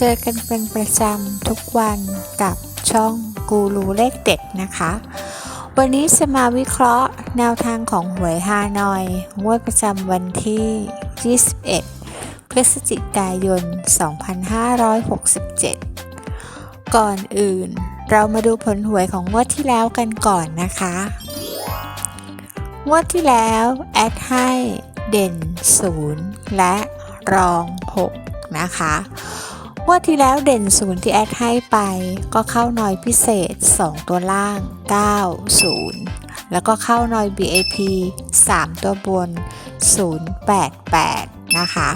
เจอกันเป็นประจำทุกวันกับช่องกูรูเลขเด็ดนะคะ วันนี้จะมาวิเคราะห์แนวทางของหวยฮานอยงวดประจำวันที่ 21 พฤศจิกายน 2567 ก่อนอื่น เรามาดูผลหวยของงวดที่แล้วกันก่อนนะคะ งวดที่แล้ว แอดให้เด่น 0 และรอง 6 นะคะ งวดที่แล้วเด่น0ที่แอดให้ไปก็เข้าน้อยพิเศษ 2 ตัวล่าง 9 0 แล้วก็เข้าน้อย BAP 3 ตัวบน 088 นะคะ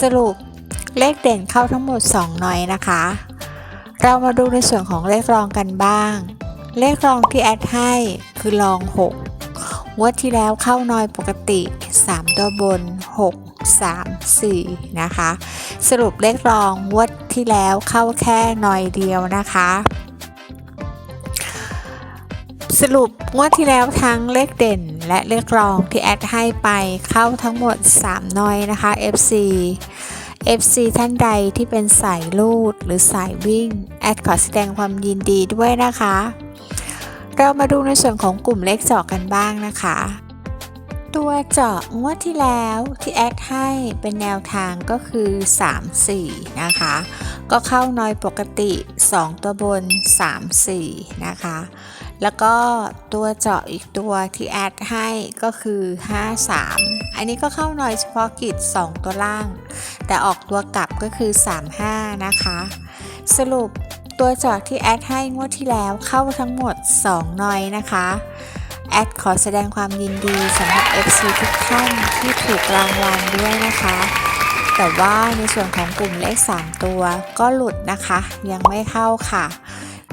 สรุปเลขเด่นเข้าทั้งหมด 2 น้อยนะคะ เรามาดูในส่วนของเลขรองกันบ้าง เลขรองที่แอดให้คือรอง 6 งวดที่แล้วเข้านอยปกติ 3 ตัวบน 6 3 4 นะคะ สรุปเลขรองงวดที่แล้วเข้าแค่นอยเดียวนะคะ สรุปงวดที่แล้วทั้งเลขเด่นและเลขรองที่แอดให้ไปเข้าทั้งหมด 3 นอยนะคะ FC FC ท่านใดที่เป็นสายลูดหรือสายวิ่ง แอดขอแสดงความยินดีด้วยนะคะ เรามาดูในส่วนของกลุ่มเลขเจาะกันบ้างนะคะ ตัวเจาะงวดที่แล้วที่แอดให้เป็นแนวทางก็คือ 3 4 นะคะ ก็เข้าน้อยปกติ 2 ตัวบน 3 4 นะคะ แล้วก็ตัวเจาะอีกตัวที่แอดให้ก็คือ 5 3 อันนี้ก็เข้าน้อยเฉพาะกิจ 2 ตัวล่าง แต่ออกตัวกลับก็คือ 3 5 นะคะ สรุป ตัวจาะที่แอดให้งวดที่แล้วเข้าทั้งหมด2นอยนะคะ แอดขอแสดงความยินดีสำหรับ FC ทุกท่านที่ถูกรางวัลด้วยนะคะ แต่ว่าในส่วนของกลุ่มเลข 3 ตัวก็หลุดนะคะ ยังไม่เข้าค่ะ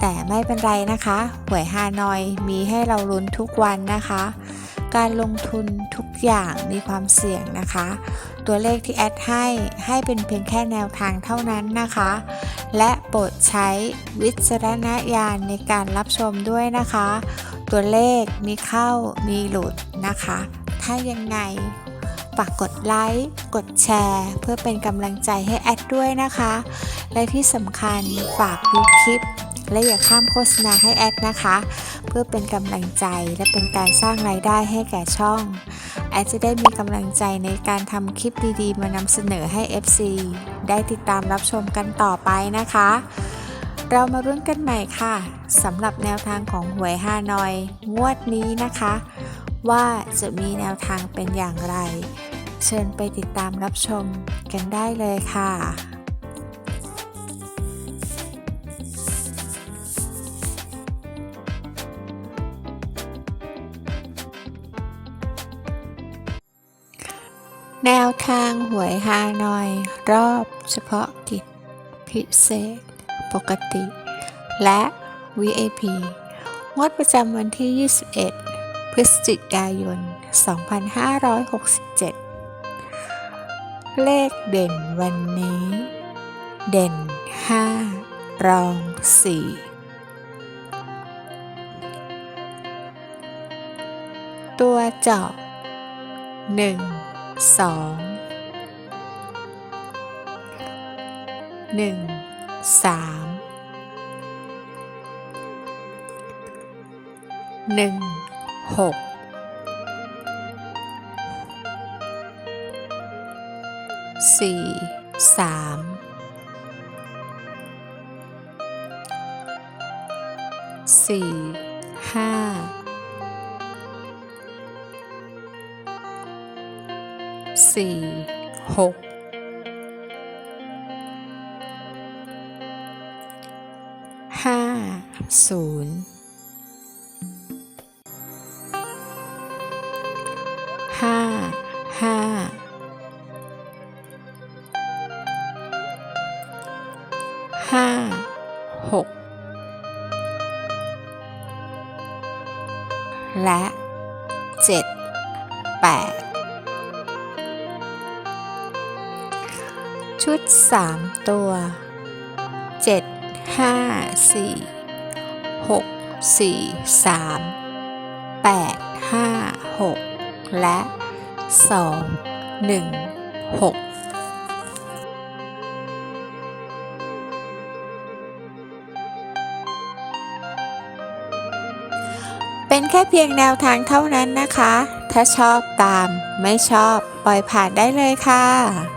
แต่ไม่เป็นไรนะคะหวยฮานอยมีให้เราลุ้นทุกวันนะคะ การลงทุนทุกอย่างมีความเสี่ยงนะคะตัวเลขที่แอดให้ให้เป็นเพียงแค่แนวทางเท่านั้นนะคะ และ โปรดใช้วิจารณญาณในการรับชมด้วยนะคะ ตัวเลขมีเข้ามีหลุดนะคะ ถ้ายังไงฝากกดไลค์ กดแชร์ เพื่อเป็นกำลังใจให้แอดด้วยนะคะ และที่สำคัญฝากดูคลิป และอย่าข้ามโฆษณาให้แอดนะคะ เพื่อเป็นกำลังใจและเป็นการสร้างรายได้ให้แก่ช่อง แอดจะได้มีกำลังใจในการทำคลิปดีๆ มานำเสนอให้ FC ได้ติดตามรับชมกันต่อไปนะคะ เรามารุ่นกันใหม่ค่ะสำหรับแนวทางของหวยฮานอย งวดนี้นะคะ ว่าจะมีแนวทางเป็นอย่างไร เชิญไปติดตามรับชมกันได้เลยค่ะ แนวทางหวยฮานอย รอบเฉพาะกิจ พิเศษ ปกติ และ VIP งวดประจำวันที่ 21 พฤศจิกายน 2567 เลขเด่นวันนี้ เด่น 5 รอง 4 ตัวเจาะ1 2หนึ่งสามหนึ่งหกสี่สามสี่ห้า สี่หกห้าศูนย์ห้าห้าห้าหกและเจ็ดแปด ชุดสามตัวเจ็ดห้าสี่หกสี่สามแปดห้าหกและสองหนึ่งหกเป็นแค่เพียงแนวทางเท่านั้นนะคะ ถ้าชอบตาม ไม่ชอบ ปล่อยผ่านได้เลยค่ะ